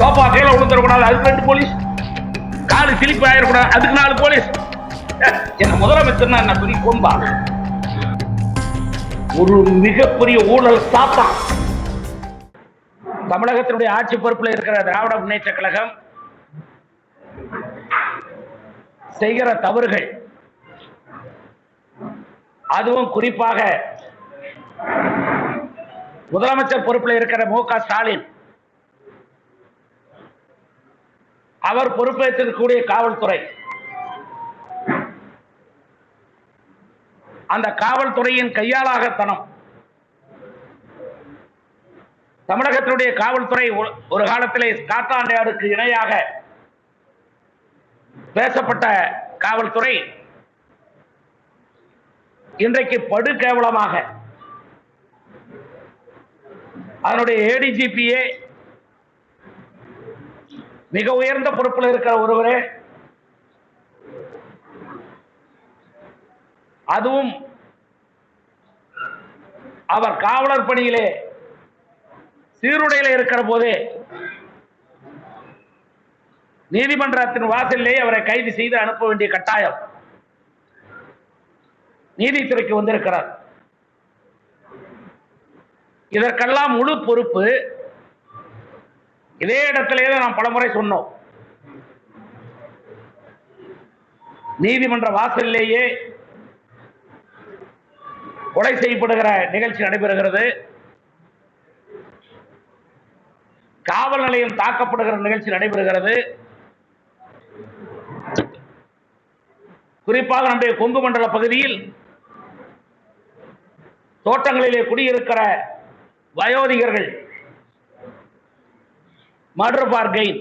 Sofa கீழே விழுந்துடக்கூடாது அதுக்கு ரெண்டு போலீஸ். காலு சிலிப்பு ஆயிடக்கூடாது அதுக்கு நாலு போலீஸ். என்ன முதலமைச்சர்னா என்ன பெரிய கொம்பா? ஒரு மிகப்பெரிய ஊழல் சாத்தான் தமிழகத்தினுடைய ஆட்சி பொறுப்பில் இருக்கிற திராவிட முன்னேற்ற கழகம் செய்கிற தவறுகள் அதுவும் குறிப்பாக முதலமைச்சர் பொறுப்பில் இருக்கிற மு க ஸ்டாலின் அவர் பொறுப்பேற்றிருக்கக்கூடிய காவல்துறை. அந்த காவல்துறையின் கையாளாகத்தனம். தமிழகத்தினுடைய காவல்துறை ஒரு- காலத்திலே ஸ்காட்லாந்து யார்டுக்கு இணையாக பேசப்பட்ட காவல்துறை இன்றைக்கு படு கேவலமாக. அதனுடைய ஏடிஜிபியே மிக உயர்ந்த பொறுப்பில் இருக்கிற ஒருவரே. அதுவும் அவர் காவலர் பணியிலே சீருடையில இருக்கிற போதே நீதிமன்றத்தின் வாசலிலே அவரை கைது செய்து அனுப்ப வேண்டிய கட்டாயம் நீதித்துறைக்கு வந்திருக்கிறார். இதற்கெல்லாம் முழு பொறுப்பு இதே இடத்திலே தான் நாம் பலமுறை சொன்னோம். நீதிமன்ற வாசலிலேயே கொலை செய்யப்படுகிற நிகழ்ச்சி நடைபெறுகிறது. காவல் நிலையம் தாக்கப்படுகிற நிகழ்ச்சி நடைபெறுகிறது. குறிப்பாக நம்முடைய கொங்கு மண்டல பகுதியில் தோட்டங்களிலே குடியிருக்கிற வயோதிகர்கள் மர்டர் ஃபார் கெயின்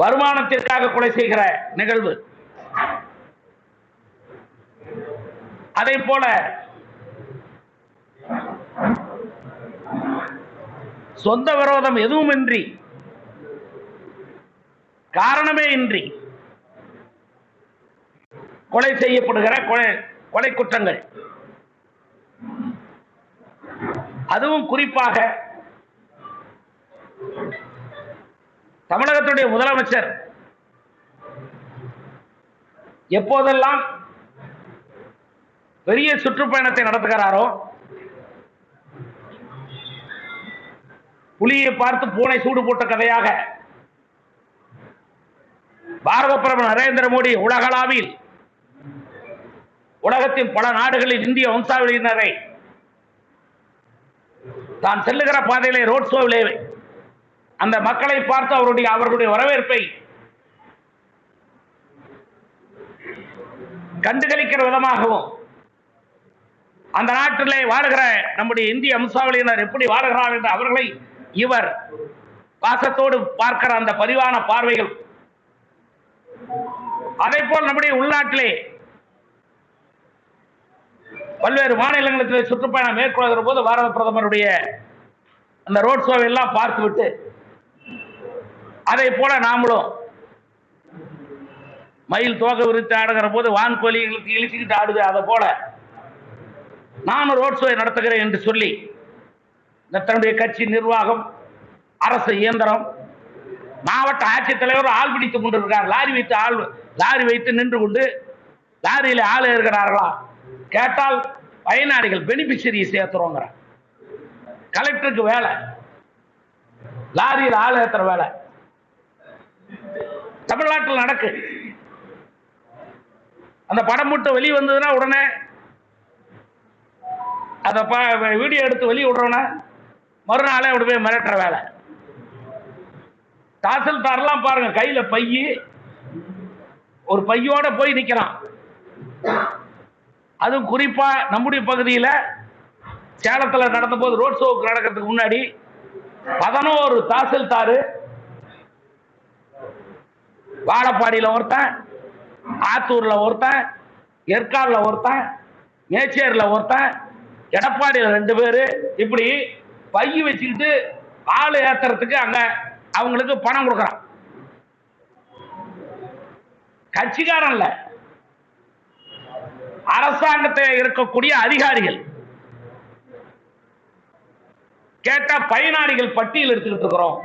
வருமானத்திற்காக கொலை செய்கிற நிகழ்வு. அதை போல சொந்த விரோதம் எதுவுமின்றி காரணமே இன்றி கொலை செய்யப்படுகிற கொலை கொலை குற்றங்கள். அதுவும் குறிப்பாக தமிழகத்துடைய முதலமைச்சர் எப்போதெல்லாம் பெரிய சுற்றுப்பயணத்தை நடத்துகிறாரோ புலியை பார்த்து பூனை சூடு போட்ட கதையாக பாரத பிரதமர் நரேந்திர மோடி உலகளாவில் உலகத்தின் பல நாடுகளில் இந்திய வம்சாவளியினரை தான் செல்லுகிற பாதையிலே ரோட் ஷோவிலே அந்த மக்களை பார்த்து அவருடைய அவர்களுடைய வரவேற்பை கண்டுகளிக்கிற விதமாகவும் அந்த நாட்டிலே வாழுகிற நம்முடைய இந்திய அம்சாவளியினர் எப்படி வாழுகிறார் என்று அவர்களை இவர் பாசத்தோடு பார்க்கிற அந்த பதிவான பார்வைகள். அதே போல் நம்முடைய உள்நாட்டிலே பல்வேறு மாநிலங்களுக்கு சுற்றுப்பயணம் மேற்கொள்கிற போது பாரத பிரதமருடைய அந்த ரோட் ஷோவை எல்லாம் பார்த்துவிட்டு அதை போல நாமளும் மயில் தோகை விரித்து ஆடுகிற போது வான்கோழி இழுத்து ஆடுது. அதை போல நானும் ரோட் ஷோவை நடத்துகிறேன் என்று சொல்லி இந்த தன்னுடைய கட்சி நிர்வாகம் அரசு இயந்திரம் மாவட்ட ஆட்சித்தலைவர் ஆள் பிடித்துக் கொண்டிருக்கிறார். லாரி வைத்து ஆள் லாரி வைத்து நின்று கொண்டு லாரியில் ஆள் இருக்கிறார்களா கேட்டால் பயனாளிகள் பெனிஃபிஷரி சேர்த்துறோங்கிற கலெக்டருக்கு வேலை. லாரியில் ஆள் ஏத்துற வேலை. தமிழ்நாட்டில் நடக்கு. அந்த படம் மட்டும் வெளியே வந்ததுன்னா உடனே அதை ப- வீடியோ எடுத்து வெளியே விடுறோன்னா மறுநாளே அப்படி போய் மிரட்டுற வேலை. தாசில்தார்லாம் பாருங்க கையில் பையி. ஒரு பையோட போய் நிற்கிறான் அதுவும் குறிப்பாக நம்முடைய பகுதியில் சேலத்தில் நடந்தபோது ரோட் ஷோவுக்கு நடக்கிறதுக்கு முன்னாடி பதினோரு தாசில்தார் வாழப்பாடியில் ஒருத்தன் ஆத்தூரில் ஒருத்தன் ஏற்காடில் ஒருத்தன் மேச்சேரில் ஒருத்தன் எடப்பாடியில் ரெண்டு பேர் இப்படி பைய வச்சுக்கிட்டு ஆள் ஏத்துறதுக்கு அங்கே அவங்களுக்கு பணம் கொடுக்குறான். கட்சிக்காரன் இல்லை. அரசாங்கத்தில் இருக்கக்கூடிய அதிகாரிகள். கேட்ட பயனாளிகள் பட்டியல் எடுத்துக்கிட்டு இருக்கிறோம்.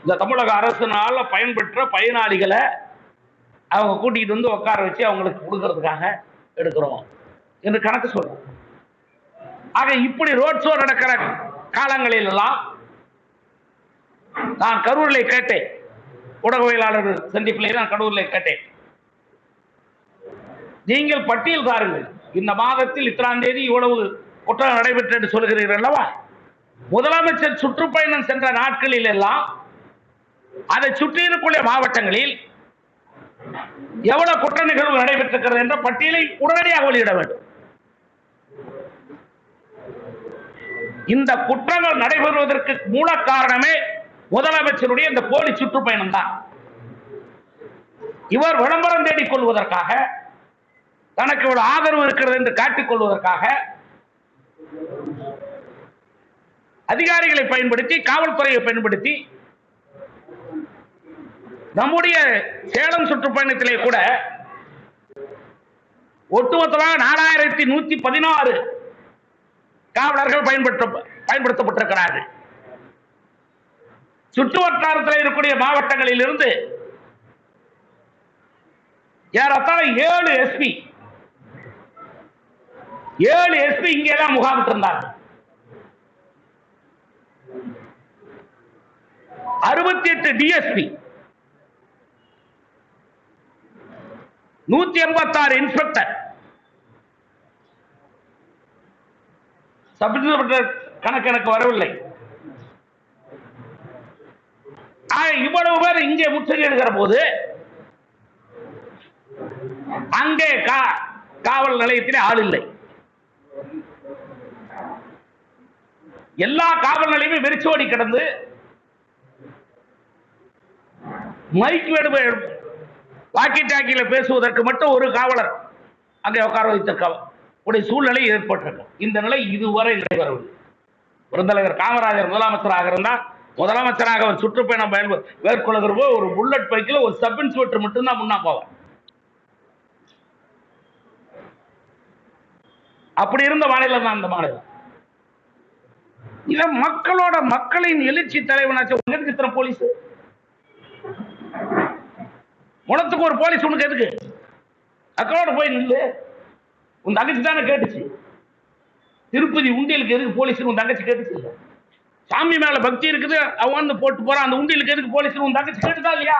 இந்த தமிழக அரசுனால பயன்பெற்ற பயனாளிகளை அவங்க கூட்டிகிட்டு வந்து உட்கார வச்சு அவங்களுக்கு கொடுக்கறதுக்காக எடுக்கிறோம். என்று கணக்கு சொல்றோம். ஆக இப்படி ரோட் ஷோ நடக்கிற காலங்களில் எல்லாம் நான் கரூரில் கேட்டேன். ஊடகவியலாளர்கள் சந்திப்பிலே நான் கடூரில் கேட்டேன். நீங்கள் பட்டியல் தாருங்கள். இந்த மாதத்தில் இத்தனாம் தேதி இவ்வளவு குற்றம் நடைபெற்று என்று சொல்கிறீர்கள் அல்லவா? முதலமைச்சர் சுற்றுப்பயணம் சென்ற நாட்களில் எல்லாம் அதை சுற்றியிருக்கூடிய மாவட்டங்களில் எவ்வளவு குற்ற நிகழ்வு நடைபெற்றிருக்கிறது என்ற பட்டியலை உடனடியாக வெளியிட வேண்டும். இந்த குற்றங்கள் நடைபெறுவதற்கு மூல காரணமே முதலமைச்சருடைய இந்த போலி சுற்றுப்பயணம் தான். இவர் விளம்பரம் தேடிக் கொள்வதற்காக தனக்கு இவ்வளவு ஆதரவு இருக்கிறது என்று காட்டிக் கொள்வதற்காக அதிகாரிகளை பயன்படுத்தி காவல்துறையை பயன்படுத்தி நம்முடைய சேலம் சுற்றுப்பயணத்திலே கூட ஒட்டுமொத்தமாக நாலாயிரத்தி நூத்தி பதினாறு காவலர்கள் பயன்படுத்த பயன்படுத்தப்பட்டிருக்கிறார்கள். சுற்று வட்டாரத்தில் இருக்கக்கூடிய மாவட்டங்களில் இருந்து ஏறத்தாழ ஏழு எஸ்பி ஏழு எஸ்பி இங்கே தான் முகாமிட்டு இருந்தார்கள் அறுபத்தி எட்டு டிஎஸ்பி. நூத்தி எண்பத்தி ஆறு இன்ஸ்பெக்டர். சப் இன்ஸ்பெக்டர் கணக்கு எனக்கு வரவில்லை. இவ்வளவு பேர் இங்கே முற்றுகையிடுகிற போது அங்கே கா- காவல் நிலையத்திலே ஆள் இல்லை. எல்லா காவல் நிலையமே வெறிச்சோடி கிடந்து மைக் வேடு வாக்கி டாக்கியில் பேசுவதற்கு மட்டும் ஒரு காவலர் அங்கே உட்கார வைத்திருக்க உடைய சூழ்நிலை ஏற்பட்டிருக்கும். இந்த நிலை இதுவரை நடைபெறவில்லை. பெருந்தலைவர் காமராஜர் முதலமைச்சராக இருந்தால் முதலமைச்சராக அவர் சுற்றுப்பயணம் பயன்ப மேற்கொள்கிற போது ஒரு புல்லட் பைக்கில் ஒரு சப் இன்ஸ்பெக்டர் மட்டும்தான் முன்னா போவார் அப்படி இருந்த மாநிலம் தான் அந்த மாநிலம். இவன் மக்களோட மக்களின் எழுச்சி தலைவனாச்சு. உனக்கு எதுக்கு இத்தனை போலீஸ் முளத்துக்கு ஒரு போலீஸ் உனக்கு எதுக்கு? அக்களோட போய் நில்லு. உன் தங்கச்சி தானே கேட்டுச்சு. திருப்பதி உண்டியலுக்கு எதுக்கு போலீஸ் உன் தங்கச்சி கேட்டுச்சு? இல்லை சாமி மேல பக்தி இருக்குது அவன் வந்து போட்டு போறான். அந்த உண்டியலுக்கு எதுக்கு போலீஸ் உன் தங்கச்சி கேட்டுதா இல்லையா?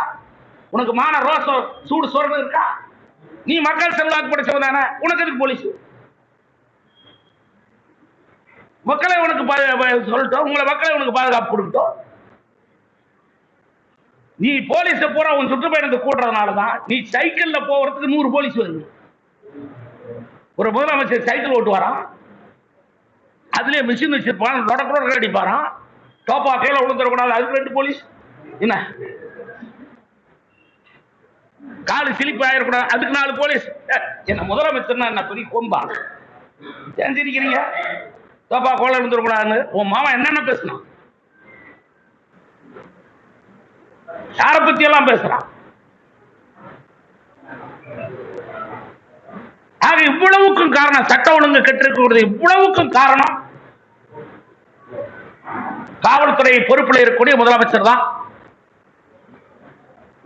உனக்கு மான ரோசம் சூடு சொல்றது இருக்கா? நீ மக்கள் செல்வாக்கு படிச்சவன் தானே. உனக்கு எதுக்கு போலீஸ் மக்களை உனக்கு பா- சொல்லட்டும் உங்களை மக்களை உனக்கு பாதுகாப்பு கொடுக்கட்டும். நீ போலீஸ பூரா உன் சுற்றுப்பயணத்தை கூட்டுறதுனால தான் நீ சைக்கிள்ல போறதுக்கு நூறு போலீஸ் வருது. ஒரு முதலமைச்சர் சைக்கிள் ஓட்டுவாராம். அதுலயே மிஷின் வச்சிருப்பான் லொடக்குட அடிப்பாராம். டோப்பா கையில விழுந்துடக்கூடாது அதுக்கு ரெண்டு போலீஸ் என்ன? காலு சிலிப்பு ஆயிடக்கூடாது அதுக்கு நாலு போலீஸ் ஏ, என்ன முதலமைச்சர்னா என்ன பெரிய கொம்பா? ஏன் தோப்பா கோலம் கோல விழுந்துடக்கூடாதுன்னு உன் மாமா என்னென்ன பேசினான்? யாரை பத்தி எல்லாம் பேசுறான்? ஆக இவ்வளவுக்கும் காரணம் சட்ட ஒழுங்கு கெட்டிருக்கிறது இவ்வளவுக்கும் காரணம். காவல்துறை பொறுப்பில் இருக்கக்கூடிய முதலமைச்சர் தான்.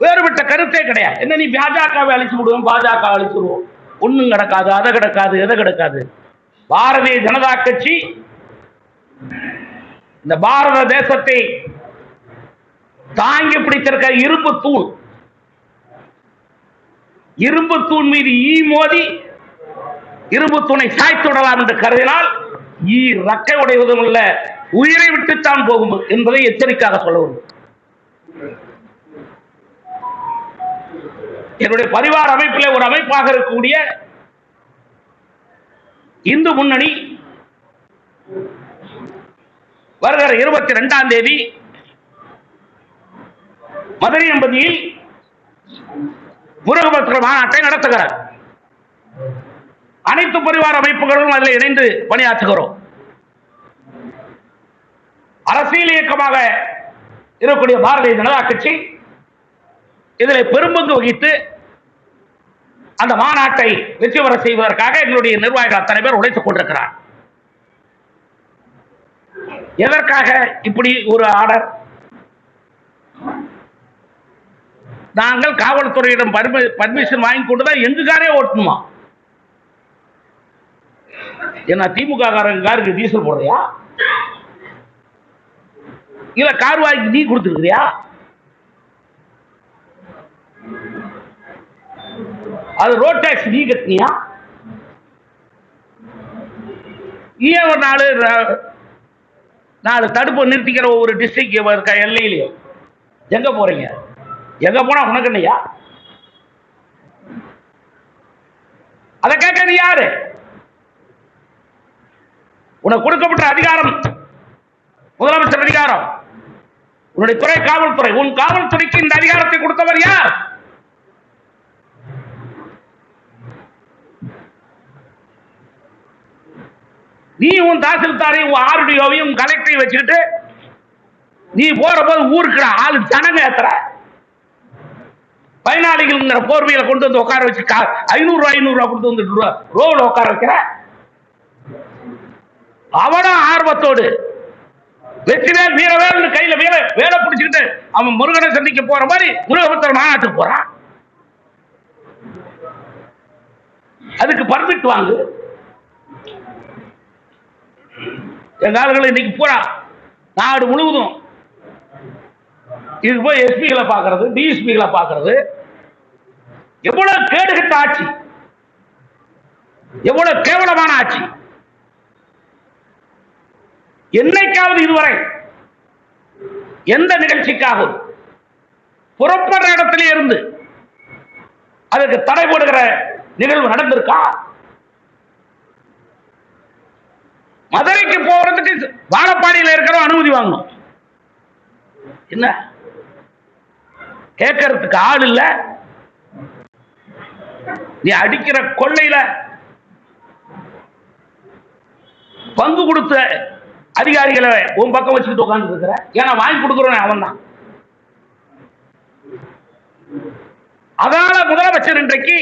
வேறுபட்ட கருத்தே கிடையாது. என்ன நீ பாஜகவை அழிச்சு விடுவோம் பாஜக அழிச்சுடுவோம் ஒண்ணும் கிடக்காது அதை கிடக்காது எதை கிடக்காது. பாரதிய ஜனதா கட்சி இந்த பாரத தேசத்தை தாங்கி பிடித்திருக்க இரும்பு தூண் இரும்பு தூண் மீது ஈ மோதி இரும்பு தூணை சாய்த்து விடலாம் என்று கருதினால் ஈ ரக்கை உடைவதும் இல்ல உயிரை விட்டுத்தான் போகும் என்பதை எச்சரிக்கையாக சொல்ல வேண்டும். என்னுடைய பரிவார அமைப்பிலே ஒரு அமைப்பாக இருக்கக்கூடிய இந்து முன்னணி வருகிற இருபத்தி ரெண்டாம் தேதி மதுரை என்பதியில் முருகபக்தர் மாநாட்டை நடத்துகிறார். அனைத்து பரிவார அமைப்புகளும் அதில் இணைந்து பணியாற்றுகிறோம். அரசியல் இயக்கமாக இருக்கக்கூடிய பாரதிய ஜனதா கட்சி இதில் பெரும்பங்கு வகித்து அந்த மாநாட்டை வெற்றி பெற செய்வதற்காக எங்களுடைய நிர்வாகிகள் அத்தனை பேர் உழைத்துக் கொண்டிருக்கிறார். எதற்காக இப்படி ஒரு ஆர்டர்? நாங்கள் காவல்துறையிடம் பர்மிஷன் வாங்கி கொண்டு தான் எங்க காரே ஓட்டணுமா? என்ன திமுக காரங்க காருக்கு டீசல் போடுறியா? இல்ல கார் வாங்கி நீ கொடுத்துருக்கிறியா? அது ரோட் டேக்ஸ் நீ கட்டினியா? ஏன் ஒரு நாலு நாலு தடுப்பு நிறுத்திக்கிற ஒவ்வொரு டிஸ்ட்ரிக்ட் இருக்க எல்லையிலையும் எங்க போறீங்க? எங்க போனா உனக்கு இல்லையா அதை கேட்க யாரு? உனக்கு கொடுக்கப்பட்ட அதிகாரம் முதலமைச்சர் அதிகாரம். உன்னுடைய துறை காவல்துறை உன் காவல்துறைக்கு இந்த அதிகாரத்தை கொடுத்தவர் யார்? நீ உன் தாசில்தாரையும் உன் ஆர்டிஓவையும் கலெக்டரையும் வச்சுக்கிட்டு நீ போற போது ஊருக்கு ஆளு ஜனங்க ஏத்துற. பயனாளிகள்ங்கிற போர்வையில கொண்டு வந்து உட்கார வச்சு கா- ஐநூறு ரூபாய் ஐநூறு கொடுத்து வந்து ரோடு உட்கார வைக்கிற? அவனும் ஆர்வத்தோடு வெற்றிவேல் வீரவேல் கையில வேலை வேலை பிடிச்சிக்கிட்டு அவன் முருகனை சந்திக்க போற மாதிரி முருகபுத்தர் மாநாட்டுக்கு போறான். அதுக்கு பர்மிட் வாங்கு. எங்க ஆளுகளை இன்னைக்கு பூரா நாடு முழுவதும் இது போய் எஸ்பிகளை பார்க்கறது டிஎஸ்பிகளை பார்க்கறது. எவ்வளவு கேடுகட்ட ஆட்சி. எவ்வளவு கேவலமான ஆட்சி. என்னைக்காவது இதுவரை எந்த நிகழ்ச்சிக்காகவும் புறப்படுற இடத்திலே இருந்து அதுக்கு தடை போடுகிற நிகழ்வு நடந்திருக்கா? மதுரைக்கு போறதுக்கு வாழப்பாடியில் இருக்கிற அனுமதி வாங்கணும். என்ன? கேட்கறதுக்கு ஆள் இல்ல. நீ அடிக்கிற கொள்ளையில பங்கு கொடுத்த அதிகாரிகளை உன் பக்கம் வச்சுக்கிட்டு உட்கார்ந்து இருக்கிற. ஏன்னா வாங்கி கொடுக்குறவன் அவன் தான் அதனால முதலமைச்சர் இன்றைக்கு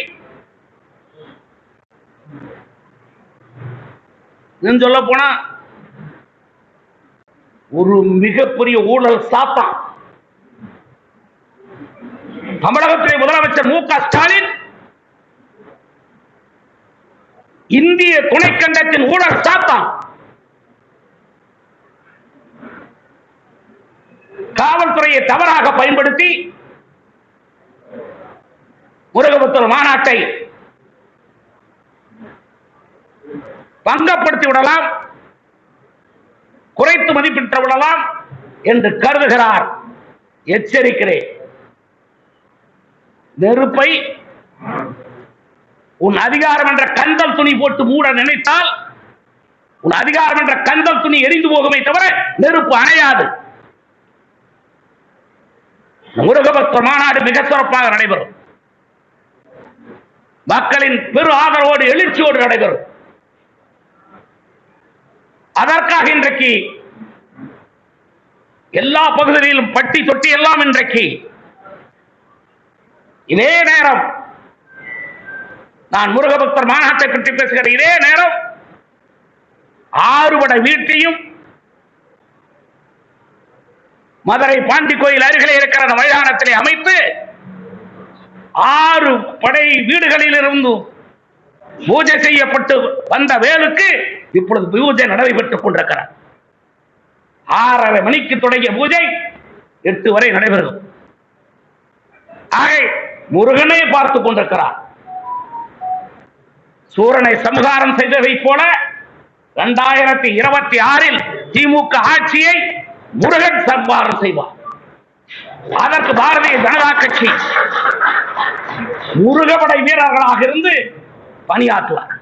இன்னும் சொல்ல போனா ஒரு மிகப்பெரிய ஊழல் சாத்தான். தமிழகத்திலே முதலமைச்சர் மு க ஸ்டாலின் இந்திய துணைக்கண்டத்தின் ஊழல் சாத்தான். காவல்துறையை தவறாக பயன்படுத்தி முருகபுத்தூர் மாநாட்டை பங்கப்படுத்தி விடலாம் குறைத்து மதிப்பிட்டு விடலாம் என்று கருதுகிறார். எச்சரிக்கிறேன். நெருப்பை உன் அதிகாரம் என்ற கந்தல் துணி போட்டு மூட நினைத்தால் உன் அதிகாரம் என்ற கந்தல் துணி எரிந்து போகுமே தவிர நெருப்பு அணையாது. முருகபக்த மாநாடு மிக சிறப்பாக நடைபெறும். மக்களின் பெரு ஆதரவோடு எழுச்சியோடு நடைபெறும். அதற்காக இன்றைக்கு எல்லா பகுதிகளிலும் பட்டி தொட்டி எல்லாம் இன்றைக்கு இதே நேரம் நான் முருகபக்தர் மாநாட்டை பற்றி பேசுகிற இதே நேரம் ஆறுபட வீட்டையும் மதுரை பாண்டி கோயில் அருகிலே இருக்கிற மைதானத்திலே அமைத்து ஆறு படை வீடுகளில் இருந்து பூஜை செய்யப்பட்டு வந்த வேலுக்கு இப்பொழுது பூஜை நடைபெற்றுக் கொண்டிருக்கிறார். ஆறரை மணிக்கு தொடங்கிய பூஜை எட்டு வரை நடைபெறும். ஆகை முருகனை பார்த்துக் கொண்டிருக்கிறார். சூரனை சம்ஹாரம் செய்ததை போல இரண்டாயிரத்தி இருபத்தி ஆறில் திமுக ஆட்சியை முருகன் சம்ஹாரம் செய்வார். அதற்கு பாரதிய ஜனதா கட்சி முருகப்படை வீரர்களாக இருந்து பணியாற்றுவார்